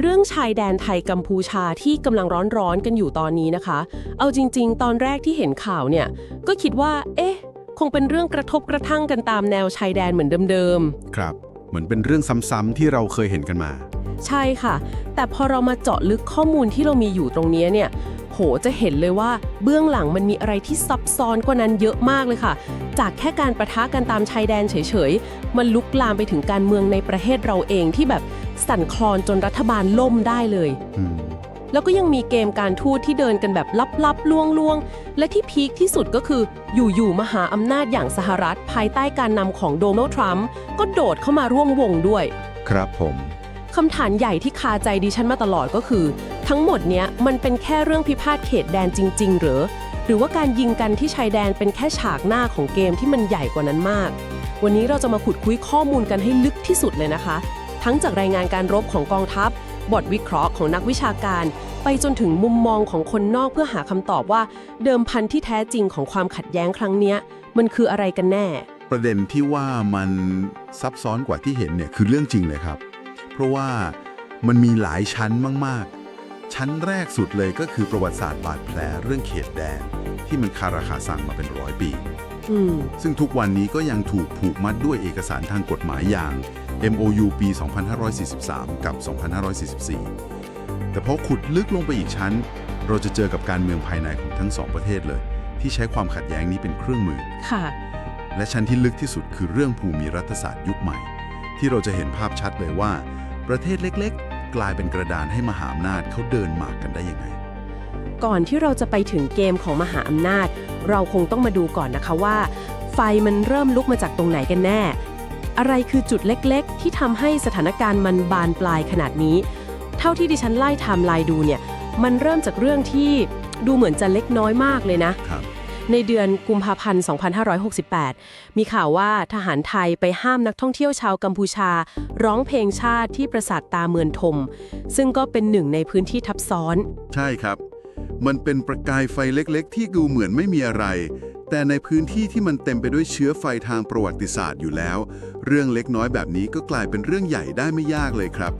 เรื่องชายแดนไทยกัมพูชาที่กำลังร้อนๆกันอยู่ตอนนี้นะคะ เอาจริง ๆ ตอนแรกที่เห็นข่าวเนี่ย ก็คิดว่า เอ๊ะ คงเป็นเรื่องกระทบกระทั่งกันตามแนวชายแดนเหมือนเดิมครับ เหมือนเป็นเรื่องซ้ำๆที่เราเคยเห็นกันมาๆใช่ค่ะ แต่พอเรามาเจาะลึกข้อมูลที่เรามีอยู่ตรงเนี้ยเนี่ย โห จะเห็นเลยว่าเบื้องหลังมันมีอะไรที่ซับซ้อนกว่านั้นเยอะมากเลยค่ะ จากแค่การประทะกันตามชายแดนเฉยๆ มันลุกลามไปถึงการเมืองในประเทศเราเองที่แบบ สั่นคลอนจนรัฐบาลล่มได้เลย อืมแล้วก็ยังมีเกมการทูตที่เดินกันแบบลับๆลวงๆ และที่พีคที่สุดก็คืออยู่ๆมหาอำนาจอย่างสหรัฐ ภายใต้การนำของโดนัลด์ทรัมป์ก็โดดเข้ามาร่วมวงด้วย ครับผม คำถามใหญ่ที่คาใจดิฉันมาตลอดก็คือ ทั้งหมดเนี้ยมันเป็นแค่เรื่องพิพาทเขตแดนจริง ๆ หรือ หรือว่าการยิงกันที่ชายแดนเป็นแค่ฉากหน้าของเกมที่มันใหญ่กว่านั้นมาก วันนี้เราจะมาขุดคุยข้อมูลกันให้ลึกที่สุดเลยนะคะ ทั้งจากรายงานการรบของกองทัพ บทวิเคราะห์ของนักวิชาการ ไปจนถึงมุมมองของคนนอกเพื่อหาคำตอบว่า เดิมพันที่แท้จริงของความขัดแย้งครั้งเนี้ยมันคืออะไรกันแน่ ประเด็นที่ว่ามันซับซ้อนกว่าที่เห็นเนี่ยคือเรื่องจริงเลยครับ เพราะว่ามันมีหลายชั้นมาก ๆ ชั้นแรกสุดเลยก็คือประวัติศาสตร์บาดแผลเรื่องเขตแดน ที่มันคาราคาสั่งมาเป็นร้อยปีอืมซึ่งทุกวันนี้ก็ยังถูกผูกมัดด้วยเอกสารทางกฎหมายอย่าง MOU ปี 2543 กับ 2544 แต่พอขุดลึกลงไปอีกชั้น เราจะเจอกับการเมืองภายในของทั้งสองประเทศเลย ที่ใช้ความขัดแย้งนี้เป็นเครื่องมือ ค่ะ และชั้นที่ลึกที่สุดคือเรื่องภูมิรัฐศาสตร์ยุคใหม่ ที่เราจะเห็นภาพชัดเลยว่า ประเทศเล็ก ๆ กลายเป็นกระดานให้มหาอำนาจเขาเดินหมากกันได้ยังไงก่อนที่เราจะไปถึงเกมของมหาอำนาจ เราคงต้องมาดูก่อนนะคะว่า ไฟมันเริ่มลุกมาจากตรงไหนกันแน่ อะไรคือจุดเล็กๆ ที่ทำให้สถานการณ์มันบานปลายขนาดนี้ เท่าที่ดิฉันไล่ไทม์ไลน์ดูเนี่ย มันเริ่มจากเรื่องที่ดูเหมือนจะเล็กน้อยมากเลยนะครับในเดือนกุมภาพันธ์ 2568 มีข่าวว่าทหารไทยไปห้ามนักท่องเที่ยวชาวกัมพูชา ร้องเพลงชาติที่ปราสาทตาเมือนทม ซึ่งก็เป็นหนึ่งในพื้นที่ทับซ้อน ใช่ครับ มันเป็นประกายไฟเล็กๆ ที่ดูเหมือนไม่มีอะไร แต่ในพื้นที่ที่มันเต็มไปด้วยเชื้อไฟทางประวัติศาสตร์อยู่แล้ว เรื่องเล็กน้อยแบบนี้ก็กลายเป็นเรื่องใหญ่ได้ไม่ยากเลยครับ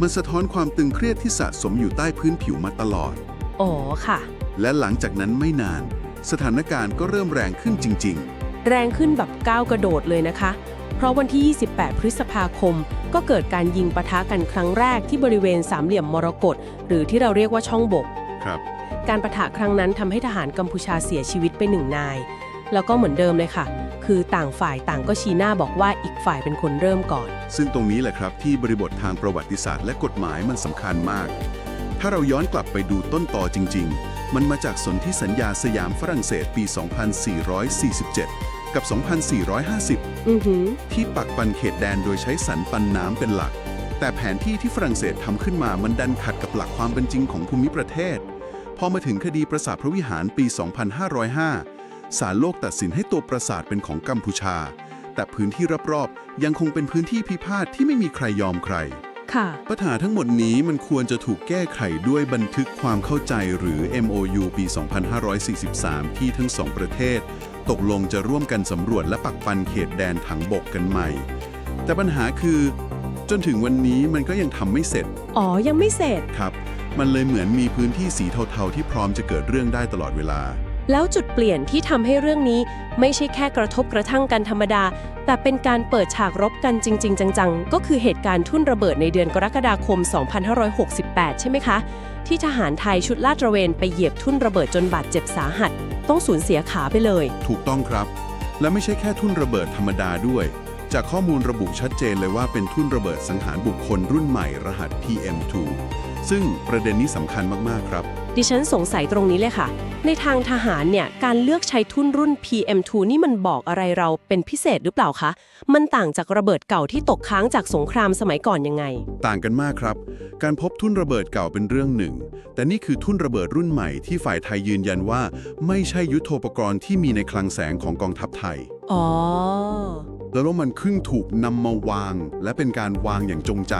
มันสะท้อนความตึงเครียดที่สะสมอยู่ใต้พื้นผิวมาตลอด อ๋อค่ะ และหลังจากนั้นไม่นาน สถานการณ์ก็เริ่มแรงขึ้นจริงๆแรงขึ้นแบบก้าวกระโดดเลยนะคะ เพราะวันที่ 28 พฤษภาคม ก็เกิดการยิงปะทะกันครั้งแรกที่บริเวณสามเหลี่ยมมรกตหรือที่เราเรียกว่าช่องบกครับ การปะทะครั้งนั้นทำให้ทหารกัมพูชาเสียชีวิตไปหนึ่งนาย แล้วก็เหมือนเดิมเลยค่ะ คือต่างฝ่ายต่างก็ชี้หน้าบอกว่าอีกฝ่ายเป็นคนเริ่มก่อน ซึ่งตรงนี้แหละครับที่บริบททางประวัติศาสตร์และกฎหมายมันสำคัญมาก ถ้าเราย้อนกลับไปดูต้นต่อจริง ๆ มันมาจากสนธิสัญญาสยามฝรั่งเศสปี 2447 กับ 2450 อือหือ ที่ปักปันเขตแดนโดยใช้สันปันน้ำเป็นหลัก แต่แผนที่ที่ฝรั่งเศสทำขึ้นมามันดันขัดกับหลักความเป็นจริงของภูมิประเทศ พอมาถึงคดีปราสาทพระวิหารปี 2505 ศาลโลกตัดสินให้ตัวปราสาทเป็นของกัมพูชา แต่พื้นที่รอบๆ ยังคงเป็นพื้นที่พิพาทที่ไม่มีใครยอมใคร ค่ะ ปัญหาทั้งหมดนี้มันควรจะถูกแก้ไขด้วยบันทึกความเข้าใจหรือ MOU ปี 2543 ที่ทั้งสองประเทศ ตกลงจะร่วมกันสำรวจและปักปันเขตแดนถังบกกันใหม่ แต่ปัญหาคือ จนถึงวันนี้มันก็ยังทำไม่เสร็จ อ๋อ ยังไม่เสร็จ ครับ มันเลยเหมือนมีพื้นที่สีเทาๆ ที่พร้อมจะเกิดเรื่องได้ตลอดเวลา แล้วจุดเปลี่ยนที่ทำให้เรื่องนี้ไม่ใช่แค่กระทบกระทั่งกันธรรมดา แต่เป็นการเปิดฉากรบกันจริง ๆ จังๆ ก็คือเหตุการณ์ทุ่นระเบิดในเดือนกรกฎาคม 2568 ใช่ไหมคะ ที่ทหารไทยชุดลาดตระเวนไปเหยียบทุ่นระเบิดจนบาดเจ็บสาหัส ต้องสูญเสียขาไปเลย ถูกต้องครับ และไม่ใช่แค่ทุ่นระเบิดธรรมดาด้วย จากข้อมูลระบุชัดเจนเลยว่าเป็นทุ่นระเบิดสังหารบุคคลรุ่นใหม่รหัส PM2 ซึ่งประเด็นนี้สำคัญมาก ๆ ครับ ดิฉันสงสัยตรงนี้เลยค่ะ ในทางทหารเนี่ย การเลือกใช้ทุ่นรุ่น PM2 นี่มันบอกอะไรเราเป็นพิเศษหรือเปล่าคะ มันต่างจากระเบิดเก่าที่ตกค้างจากสงครามสมัยก่อนยังไง ต่างกันมากครับ การพบทุ่นระเบิดเก่าเป็นเรื่องหนึ่ง แต่นี่คือทุ่นระเบิดรุ่นใหม่ที่ฝ่ายไทยยืนยันว่า ไม่ใช่ยุทโธปกรณ์ที่มีในคลังแสงของกองทัพไทย อ๋อ แล้วมันครึ่งถูกนำมาวาง และเป็นการวางอย่างจงใจ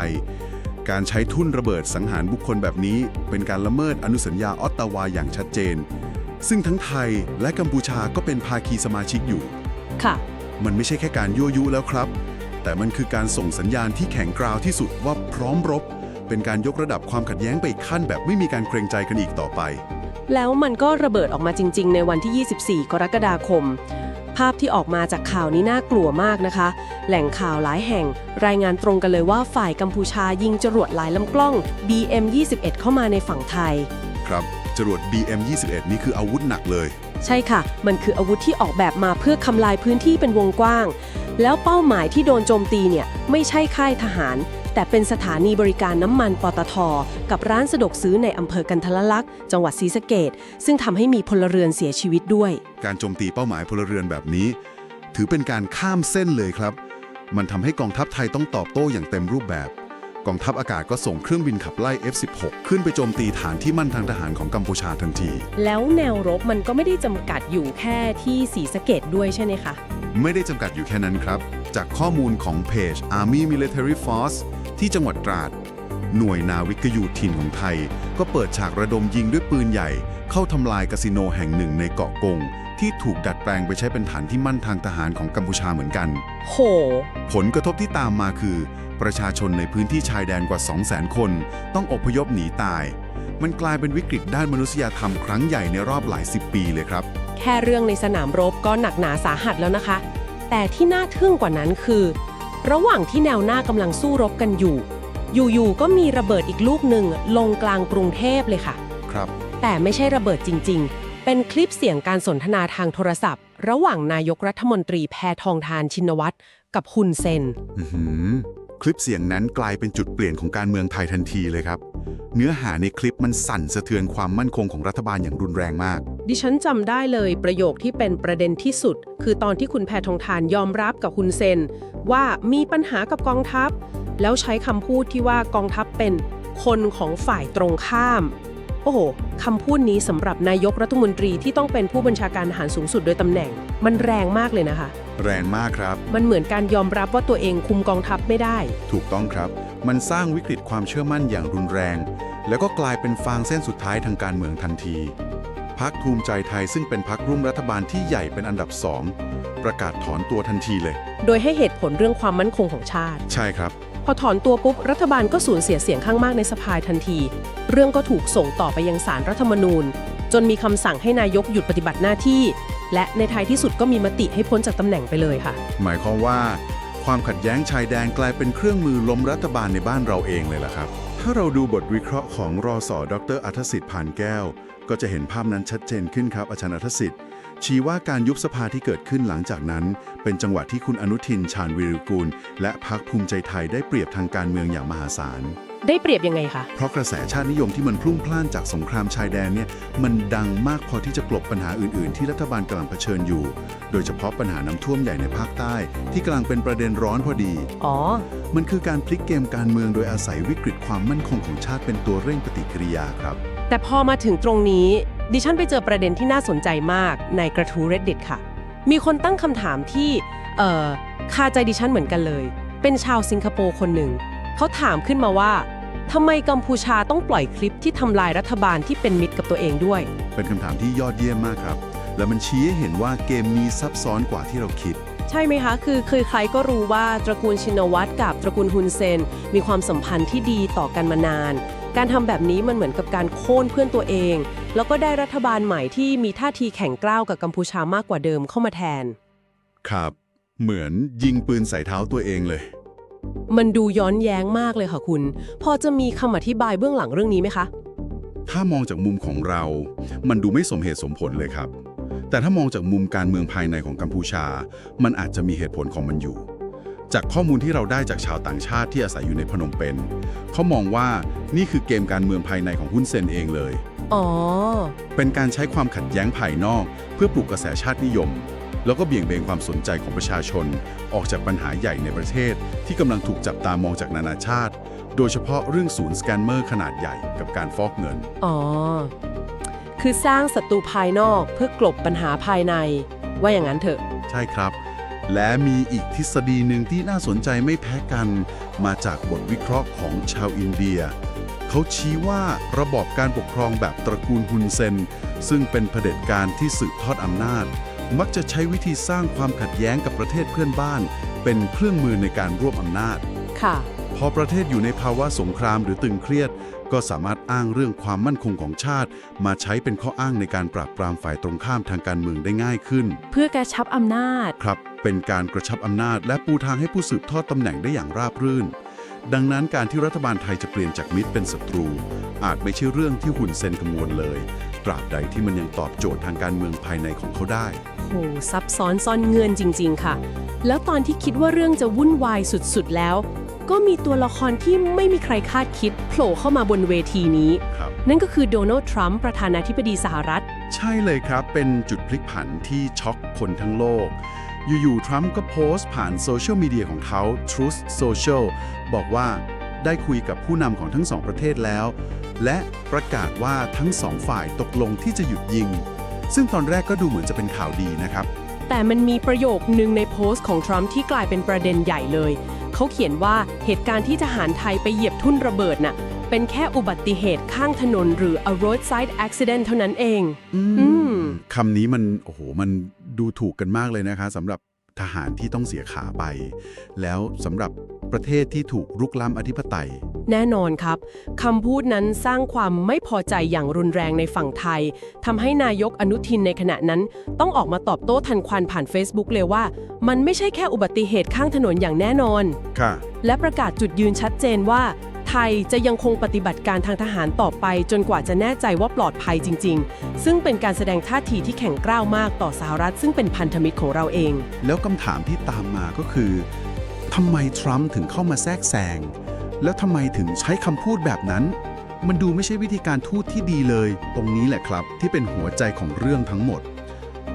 การใช้ทุ่นระเบิดสังหารบุคคลแบบนี้ เป็นการละเมิดอนุสัญญาออตตาวาอย่างชัดเจน ซึ่งทั้งไทยและกัมพูชาก็เป็นภาคีสมาชิกอยู่ ค่ะ มันไม่ใช่แค่การยั่วยุแล้วครับ แต่มันคือการส่งสัญญาณที่แข็งกร้าวที่สุดว่าพร้อมรบ เป็นการยกระดับความขัดแย้งไปอีกขั้นแบบไม่มีการเกรงใจกันอีกต่อไป แล้วมันก็ระเบิดออกมาจริง ๆ ในวันที่ 24 กรกฎาคม ภาพที่ออกมาจากข่าวนี้น่ากลัวมากนะคะ แหล่งข่าวหลายแห่ง รายงานตรงกันเลยว่าฝ่ายกัมพูชายิงจรวดหลายลำกล้อง BM-21 เข้ามาในฝั่งไทย ครับ จรวด BM21 นี่คืออาวุธหนักเลย ใช่ค่ะ มันคืออาวุธที่ออกแบบมาเพื่อทำลายพื้นที่เป็นวงกว้าง แล้วเป้าหมายที่โดนโจมตีเนี่ยไม่ใช่ค่ายทหาร แต่เป็นสถานีบริการน้ำมันปตท กับร้านสะดวกซื้อในอำเภอกันทะลักษณ์จังหวัดศรีสะเกดซึ่งทำให้มีพลเรือนเสียชีวิตด้วย การโจมตีเป้าหมายพลเรือนแบบนี้ ถือเป็นการข้ามเส้นเลยครับ มันทำให้กองทัพไทยต้องตอบโต้อย่างเต็มรูปแบบ กองทัพอากาศก็ส่งเครื่องบินขับไล่ F-16 ขึ้นไปโจมตีฐานที่มั่นทางทหารของกัมพูชาทันที แล้วแนวรบมันก็ไม่ได้จำกัดอยู่แค่ที่ศรีสะเกดด้วยใช่ไหมคะ ไม่ได้จำกัดอยู่แค่นั้นครับ จากข้อมูลของเพจ Army Military Force ที่จังหวัดตราด หน่วยนาวิกโยธินของไทย ก็เปิดฉากระดมยิงด้วยปืนใหญ่ เข้าทำลายคาสิโนแห่งหนึ่งในเกาะกง ที่ถูกดัดแปลงไปใช้เป็นฐานที่มั่นทางทหารของกัมพูชาเหมือนกัน โห ผลกระทบที่ตามมาคือ ประชาชนในพื้นที่ชายแดนกว่า 200,000 คน ต้องอพยพหนีตาย มันกลายเป็นวิกฤตด้านมนุษยธรรมครั้งใหญ่ในรอบหลายสิบปีเลยครับ แค่เรื่องในสนามรบก็หนักหนาสาหัสแล้วนะคะ แต่ที่น่าทึ่งกว่านั้นคือ ระหว่างที่แนวหน้ากำลังสู้รบกันอยู่ อยู่ๆก็มีระเบิดอีกลูกหนึ่งลงกลางกรุงเทพเลยค่ะ ครับ แต่ไม่ใช่ระเบิดจริง ๆ เป็นคลิปเสียงการสนทนาทางโทรศัพท์ ระหว่างนายกรัฐมนตรีแพทองทานชินวัตรกับฮุนเซนอื้อหือ คลิปเสียงนั้นกลายเป็นจุดเปลี่ยนของการเมืองไทยทันทีเลยครับ เนื้อหาในคลิปมันสั่นสะเทือนความมั่นคงของรัฐบาลอย่างรุนแรงมาก ดิฉันจำได้เลยประโยคที่เป็นประเด็นที่สุด คือตอนที่คุณแพทองทานยอมรับกับคุณเซน ว่ามีปัญหากับกองทัพ แล้วใช้คำพูดที่ว่ากองทัพเป็นคนของฝ่ายตรงข้าม โอ้โหคำพูดนี้สำหรับนายกรัฐมนตรีที่ต้องเป็นผู้บัญชาการทหารสูงสุดโดยตำแหน่ง มันแรงมากเลยนะคะ แรงมากครับ มันเหมือนการยอมรับว่าตัวเองคุมกองทัพไม่ได้ ถูกต้องครับ มันสร้างวิกฤตความเชื่อมั่นอย่างรุนแรง แล้วก็กลายเป็นฟางเส้นสุดท้ายทางการเมืองทันทีพักภูมิใจไทยซึ่งเป็นพักร่วมรัฐบาลที่ใหญ่เป็นอันดับสองประกาศถอนตัวทันทีเลย โดยให้เหตุผลเรื่องความมั่นคงของชาติ ใช่ครับ พอถอนตัวปุ๊บ รัฐบาลก็สูญเสียเสียงข้างมากในสภาทันที เรื่องก็ถูกส่งต่อไปยังศาลรัฐธรรมนูญ จนมีคำสั่งให้นายกหยุดปฏิบัติหน้าที่ และในท้ายที่สุดก็มีมติให้พ้นจากตำแหน่งไปเลยค่ะ หมายความว่าความขัดแย้งชายแดนกลายเป็นเครื่องมือล้มรัฐบาลในบ้านเราเองเลยล่ะครับ ถ้าเราดูบทวิเคราะห์ของรอสอดรอัธสิทธิ์ผ่านแก้ว ก็จะเห็นภาพนั้นชัดเจนขึ้นครับอาจารย์อัธสิทธิ์ ชี้ว่าการยุบสภาที่เกิดขึ้นหลังจากนั้น เป็นจังหวะที่คุณอนุทินชาญวิรุกูล และพรรคภูมิใจไทยได้เปรียบทางการเมืองอย่างมหาศาล ได้เปรียบยังไงคะ เพราะกระแสชาตินิยมที่มันพลุ่งพล่านจากสงครามชายแดนเนี่ยมันดังมากพอที่จะกลบปัญหาอื่นๆ ที่รัฐบาลกำลังเผชิญอยู่ โดยเฉพาะปัญหาน้ำท่วมใหญ่ในภาคใต้ ที่กำลังเป็นประเด็นร้อนพอดี อ๋อ มันคือการพลิกเกมการเมืองโดยอาศัยวิกฤตความมั่นคงของชาติเป็นตัวเร่งปฏิกิริยาครับ แต่พอมาถึงตรงนี้ ดิฉันไปเจอประเด็นที่น่าสนใจมากในกระทู้ reddit ค่ะ มีคนตั้งคำถามที่เอ่อคาใจดิฉันเหมือนกันเลย เป็นชาวสิงคโปร์คนหนึ่ง เขาถามขึ้นมาว่าทำไมกัมพูชาต้องปล่อยคลิปที่ทำลายรัฐบาลที่เป็นมิตรกับตัวเองด้วย เป็นคำถามที่ยอดเยี่ยมมากครับ และมันชี้ให้เห็นว่าเกมมีซับซ้อนกว่าที่เราคิด ใช่ไหมคะ คือคือใครก็รู้ว่าตระกูลชินวัตรกับตระกูลฮุนเซน มีความสัมพันธ์ที่ดีต่อกันมานาน การทำแบบนี้มันเหมือนกับการโค่นเพื่อนตัวเอง แล้วก็ได้รัฐบาลใหม่ที่มีท่าทีแข็งกร้าวกับกัมพูชามากกว่าเดิมเข้ามาแทน ครับ เหมือนยิงปืนใส่เท้าตัวเองเลย มันดูย้อนแย้งมากเลยค่ะคุณ พอจะมีคำอธิบายเบื้องหลังเรื่องนี้ไหมคะ ถ้ามองจากมุมของเรา มันดูไม่สมเหตุสมผลเลยครับ แต่ถ้ามองจากมุมการเมืองภายในของกัมพูชา มันอาจจะมีเหตุผลของมันอยู่ จากข้อมูลที่เราได้จากชาวต่างชาติที่อาศัยอยู่ในพนมเปญเขามองว่านี่คือเกมการเมืองภายในของหุ้นเซนเองเลย อ๋อ เป็นการใช้ความขัดแย้งภายนอก เพื่อปลุกกระแสชาตินิยม แล้วก็เบี่ยงเบนความสนใจของประชาชน ออกจากปัญหาใหญ่ในประเทศ ที่กำลังถูกจับตามองจากนานาชาติ โดยเฉพาะเรื่องศูนย์สแกนเมอร์ขนาดใหญ่กับการฟอกเงิน อ๋อ คือสร้างศัตรูภายนอกเพื่อกลบปัญหาภายใน ว่าอย่างนั้นเถอะ ใช่ครับ และมีอีกทฤษฎีหนึ่งที่น่าสนใจไม่แพ้กัน มาจากบทวิเคราะห์ของชาวอินเดีย เขาชี้ว่าระบอบการปกครองแบบตระกูลฮุนเซน ซึ่งเป็นเผด็จการที่สืบทอดอำนาจ มักจะใช้วิธีสร้างความขัดแย้งกับประเทศเพื่อนบ้าน เป็นเครื่องมือในการรวบอำนาจ ค่ะ พอประเทศอยู่ในภาวะสงครามหรือตึงเครียด ก็สามารถอ้างเรื่องความมั่นคงของชาติ มาใช้เป็นข้ออ้างในการปราบปรามฝ่ายตรงข้ามทางการเมืองได้ง่ายขึ้น เพื่อกระชับอำนาจ ครับ เป็นการกระชับอำนาจ และปูทางให้ผู้สืบทอดตำแหน่งได้อย่างราบรื่น ดังนั้นการที่รัฐบาลไทยจะเปลี่ยนจากมิตรเป็นศัตรู อาจไม่ใช่เรื่องที่หุ่นเซนกังวลเลย ตราบใดที่มันยังตอบโจทย์ทางการเมืองภายในของเขาได้ โหซับซ้อนซ่อนเงื่อนจริง ๆ ค่ะ แล้วตอนที่คิดว่าเรื่องจะวุ่นวายสุดๆแล้ว ก็มีตัวละครที่ไม่มีใครคาดคิดโผล่เข้ามาบนเวทีนี้ ครับ นั่นก็คือโดนัลด์ทรัมป์ประธานาธิบดีสหรัฐ ใช่เลยครับ เป็นจุดพลิกผันที่ช็อกคนทั้งโลก อยู่ๆ ทรัมป์ก็โพสต์ผ่านโซเชียลมีเดียของเขา Truth Social บอกว่าได้คุยกับผู้นำของทั้งสองประเทศแล้ว และประกาศว่าทั้งสองฝ่ายตกลงที่จะหยุดยิง ซึ่งตอนแรกก็ดูเหมือนจะเป็นข่าวดีนะครับ แต่มันมีประโยคนึงในโพสต์ของทรัมป์ที่กลายเป็นประเด็นใหญ่เลย เขาเขียนว่าเหตุการณ์ที่ทหารไทยไปเหยียบทุ่นระเบิดน่ะเป็นแค่อุบัติเหตุข้างถนนหรือ a roadside accident เท่านั้นเอง อืมคำนี้มัน โอ้โห มัน ดูถูกกันมากเลยนะคะสำหรับทหารที่ต้องเสียขาไป แล้วสำหรับประเทศที่ถูกรุกล้ำอธิปไตย แน่นอนครับคำพูดนั้นสร้างความไม่พอใจอย่างรุนแรงในฝั่งไทยทำให้นายกอนุทินในขณะนั้น ต้องออกมาตอบโต้ทันควันผ่าน Facebook เลยว่า มันไม่ใช่แค่อุบัติเหตุข้างถนนอย่างแน่นอน ค่ะ และประกาศจุดยืนชัดเจนว่า ไทยจะยังคงปฏิบัติการทางทหารต่อไปจนกว่าจะแน่ใจว่าปลอดภัยจริง ๆ ซึ่งเป็นการแสดงท่าทีที่แข็งกร้าวมากต่อสหรัฐ ซึ่งเป็นพันธมิตรของเราเอง แล้วคำถามที่ตามมาก็คือทำไมทรัมป์ถึงเข้ามาแทรกแซง แล้วทำไมถึงใช้คำพูดแบบนั้น มันดูไม่ใช่วิธีการทูตที่ดีเลย ตรงนี้แหละครับ ที่เป็นหัวใจของเรื่องทั้งหมด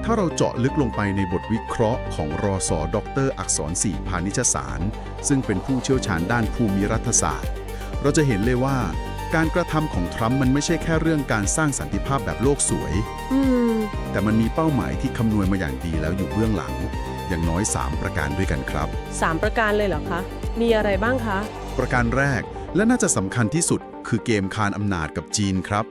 ถ้าเราเจาะลึกลงไปในบทวิเคราะห์ของรอสอดรอักษรศรีพาณิชสาร ซึ่งเป็นผู้เชี่ยวชาญด้านภูมิรัฐศาสตร์ เราจะเห็นเลยว่า การกระทำของทรัมป์มันไม่ใช่แค่เรื่องการสร้างสันติภาพแบบโลกสวยอืมแต่มันมีเป้าหมายที่คำนวณมาอย่างดีแล้วอยู่เบื้องหลัง อย่างน้อย 3 ประการด้วยกันครับสามประการเลยเหรอคะ มีอะไรบ้างคะ ประการแรกและน่าจะสำคัญที่สุดคือเกมคานอำนาจกับจีนครับ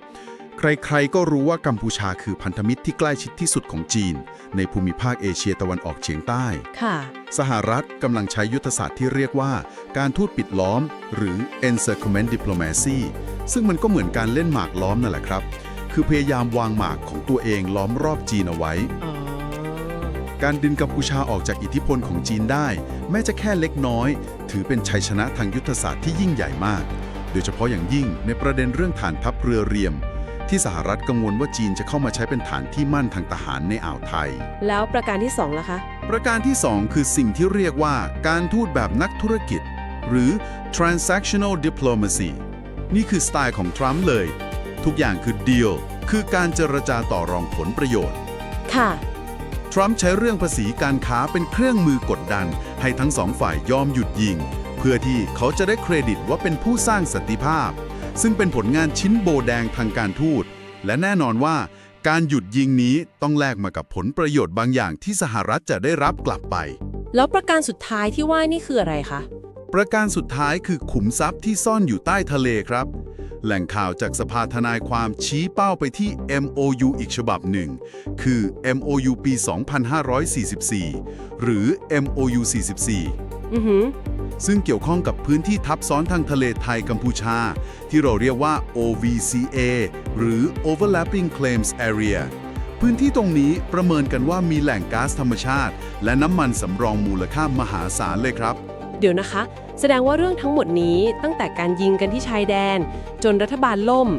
ใครๆ ก็รู้ว่ากัมพูชาคือพันธมิตรที่ใกล้ชิดที่สุดของจีน ในภูมิภาคเอเชียตะวันออกเฉียงใต้ ค่ะ สหรัฐกำลังใช้ยุทธศาสตร์ที่เรียกว่า การทูตปิดล้อม หรือ encirclement diplomacy ซึ่งมันก็เหมือนการเล่นหมากล้อมนั่นแหละครับ คือพยายามวางหมากของตัวเองล้อมรอบจีนเอาไว้อ๋อการดึงกัมพูชาออกจากอิทธิพลของจีนได้ แม้จะแค่เล็กน้อย ถือเป็นชัยชนะทางยุทธศาสตร์ที่ยิ่งใหญ่มาก โดยเฉพาะอย่างยิ่งในประเด็นเรื่องฐานทัพเรือเรียม ที่สหรัฐกังวลว่าจีนจะเข้ามาใช้เป็นฐานที่มั่นทางทหารในอ่าวไทย แล้วประการที่สองล่ะคะ ประการที่ 2 คือสิ่งที่เรียกว่าการทูตแบบนักธุรกิจ หรือ transactional diplomacy นี่คือสไตล์ของทรัมป์เลย ทุกอย่างคือ deal คือการเจรจาต่อรองผลประโยชน์ ค่ะ ทรัมป์ใช้เรื่องภาษีการค้าเป็นเครื่องมือกดดัน ให้ทั้งสองฝ่ายยอมหยุดยิง เพื่อที่เขาจะได้เครดิตว่าเป็นผู้สร้างสันติภาพ ซึ่งเป็นผลงานชิ้นโบแดงทางการทูต และแน่นอนว่าการหยุดยิงนี้ต้องแลกมากับผลประโยชน์บางอย่างที่สหรัฐจะได้รับกลับไป แล้วประการสุดท้ายที่ว่านี่คืออะไรคะ ประการสุดท้ายคือขุมทรัพย์ที่ซ่อนอยู่ใต้ทะเลครับ แหล่งข่าวจากสภาทนายความชี้เป้าไปที่ MOU อีกฉบับหนึ่ง คือ MOU ปี 2544 หรือ MOU 44 อือหือ ซึ่งเกี่ยวข้องกับพื้นที่ทับซ้อนทางทะเลไทยกัมพูชา ที่เราเรียกว่า OVCA หรือ Overlapping Claims Area พื้นที่ตรงนี้ประเมินกันว่ามีแหล่งก๊าซธรรมชาติ และน้ำมันสำรองมูลค่ามหาศาลเลยครับ เดี๋ยวนะคะ แสดงว่าเรื่องทั้งหมดนี้ตั้งแต่การยิงกันที่ชายแดน จนรัฐบาลล่ม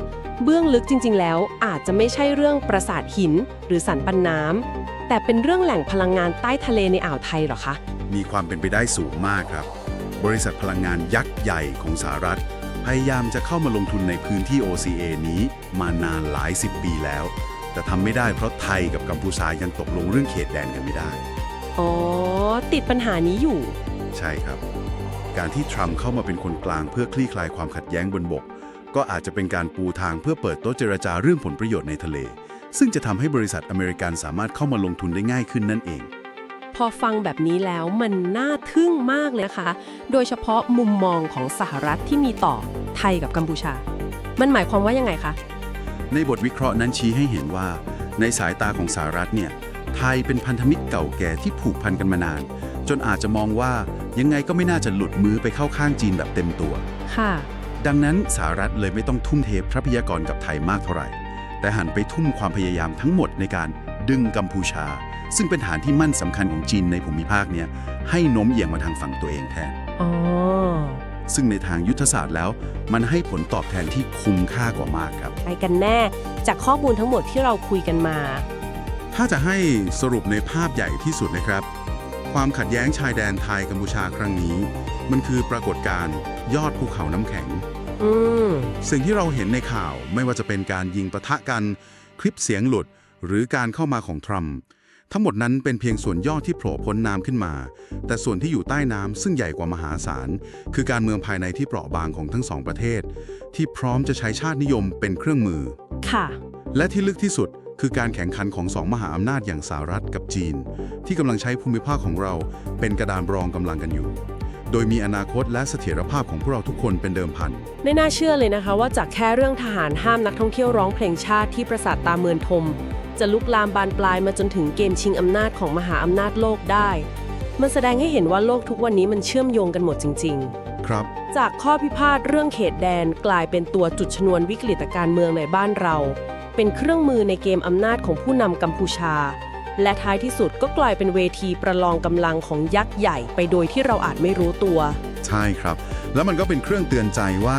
เบื้องลึกจริง ๆ แล้ว อาจจะไม่ใช่เรื่องปราสาทหิน หรือสันปันน้ำแต่เป็นเรื่องแหล่งพลังงานใต้ทะเลในอ่าวไทยเหรอคะ มีความเป็นไปได้สูงมากครับ บริษัทพลังงานยักษ์ใหญ่ของสหรัฐ พยายามจะเข้ามาลงทุนในพื้นที่ OCA นี้มานานหลายสิบปีแล้ว แต่ทำไม่ได้เพราะไทยกับกัมพูชายังตกลงเรื่องเขตแดนกันไม่ได้ อ๋อ ติดปัญหานี้อยู่ ใช่ครับ การที่ทรัมป์เข้ามาเป็นคนกลางเพื่อคลี่คลายความขัดแย้งบนบก ก็อาจจะเป็นการปูทางเพื่อเปิดโต๊ะเจรจาเรื่องผลประโยชน์ในทะเล ซึ่งจะทำให้บริษัทอเมริกันสามารถเข้ามาลงทุนได้ง่ายขึ้นนั่นเอง พอฟังแบบนี้แล้วมันน่าทึ่งมากเลยนะคะ โดยเฉพาะมุมมองของสหรัฐที่มีต่อไทยกับกัมพูชา มันหมายความว่ายังไงคะ ในบทวิเคราะห์นั้นชี้ให้เห็นว่า ในสายตาของสหรัฐเนี่ย ไทยเป็นพันธมิตรเก่าแก่ที่ผูกพันกันมานาน จนอาจจะมองว่ายังไงก็ไม่น่าจะหลุดมือไปเข้าข้างจีนแบบเต็มตัว ค่ะ ดังนั้นสหรัฐเลยไม่ต้องทุ่มเททรัพยากรกับไทยมากเท่าไหร่ แต่หันไปทุ่มความพยายามทั้งหมดในการดึงกัมพูชา ซึ่งเป็นฐานที่มั่นสำคัญของจีนในภูมิภาคเนี้ยให้โน้มเอียงมาทางฝั่งตัวเองแทน อ๋อ ซึ่งในทางยุทธศาสตร์แล้ว มันให้ผลตอบแทนที่คุ้มค่ากว่ามากครับ ไปกันแน่ จากข้อมูลทั้งหมดที่เราคุยกันมา ถ้าจะให้สรุปในภาพใหญ่ที่สุดนะครับ ความขัดแย้งชายแดนไทยกัมพูชาครั้งนี้ มันคือปรากฏการณ์ยอดภูเขาน้ำแข็ง อืม สิ่งที่เราเห็นในข่าวไม่ว่าจะเป็นการยิงปะทะกัน คลิปเสียงหลุด หรือการเข้ามาของทรัมป์ ทั้งหมดนั้นเป็นเพียงส่วนย่อที่โผล่พ้นน้ำขึ้นมา แต่ส่วนที่อยู่ใต้น้ำซึ่งใหญ่กว่ามหาศาล คือการเมืองภายในที่เปราะบางของทั้งสองประเทศ ที่พร้อมจะใช้ชาตินิยมเป็นเครื่องมือ ค่ะ และที่ลึกที่สุดคือการแข่งขันของสองมหาอำนาจอย่างสหรัฐกับจีน ที่กำลังใช้ภูมิภาคของเรา เป็นกระดานรองกำลังกันอยู่ โดยมีอนาคตและเสถียรภาพของพวกเราทุกคนเป็นเดิมพัน ไม่น่าเชื่อเลยนะคะว่าจากแค่เรื่องทหารห้ามนักท่องเที่ยวร้องเพลงชาติที่ปราสาทตาเมือนทม จะลุกลามบานปลายมาจนถึงเกมชิงอำนาจของมหาอำนาจโลกได้ มันแสดงให้เห็นว่าโลกทุกวันนี้มันเชื่อมโยงกันหมดจริงๆครับจากข้อพิพาทเรื่องเขตแดนกลายเป็นตัวจุดชนวนวิกฤตการเมืองในบ้านเรา เป็นเครื่องมือในเกมอำนาจของผู้นำกัมพูชา และท้ายที่สุดก็กลายเป็นเวทีประลองกำลังของยักษ์ใหญ่ไปโดยที่เราอาจไม่รู้ตัว ใช่ครับ แล้วมันก็เป็นเครื่องเตือนใจว่า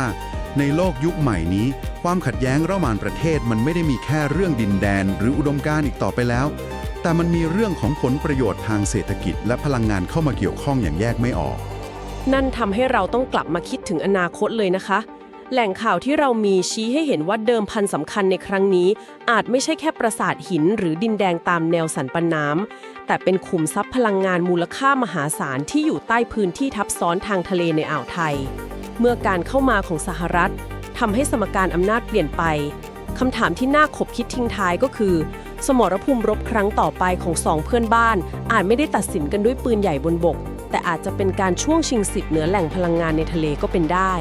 ในโลกยุคใหม่นี้ ความขัดแย้งระหว่างประเทศมันไม่ได้มีแค่เรื่องดินแดน หรืออุดมการณ์อีกต่อไปแล้ว แต่มันมีเรื่องของผลประโยชน์ทางเศรษฐกิจ และพลังงานเข้ามาเกี่ยวข้องอย่างแยกไม่ออก นั่นทำให้เราต้องกลับมาคิดถึงอนาคตเลยนะคะ แหล่งข่าวที่เรามีชี้ให้เห็นว่าเดิมพันสำคัญในครั้งนี้ อาจไม่ใช่แค่ปราสาทหิน หรือดินแดงตามแนวสันปันน้ำแต่เป็นขุมทรัพย์พลังงานมูลค่ามหาศาลที่อยู่ใต้พื้นที่ทับซ้อนทางทะเลในอ่าวไทย เมื่อการเข้ามาของสหรัฐทำให้สมการอำนาจเปลี่ยนไปคำถามที่น่าขบคิดทิ้งท้ายก็คือ สมรภูมิรบครั้งต่อไปของสองเพื่อนบ้าน อาจไม่ได้ตัดสินกันด้วยปืนใหญ่บนบก แต่อาจจะเป็นการช่วงชิงสิทธิ์เหนือแหล่งพลังงานในทะเลก็เป็นได้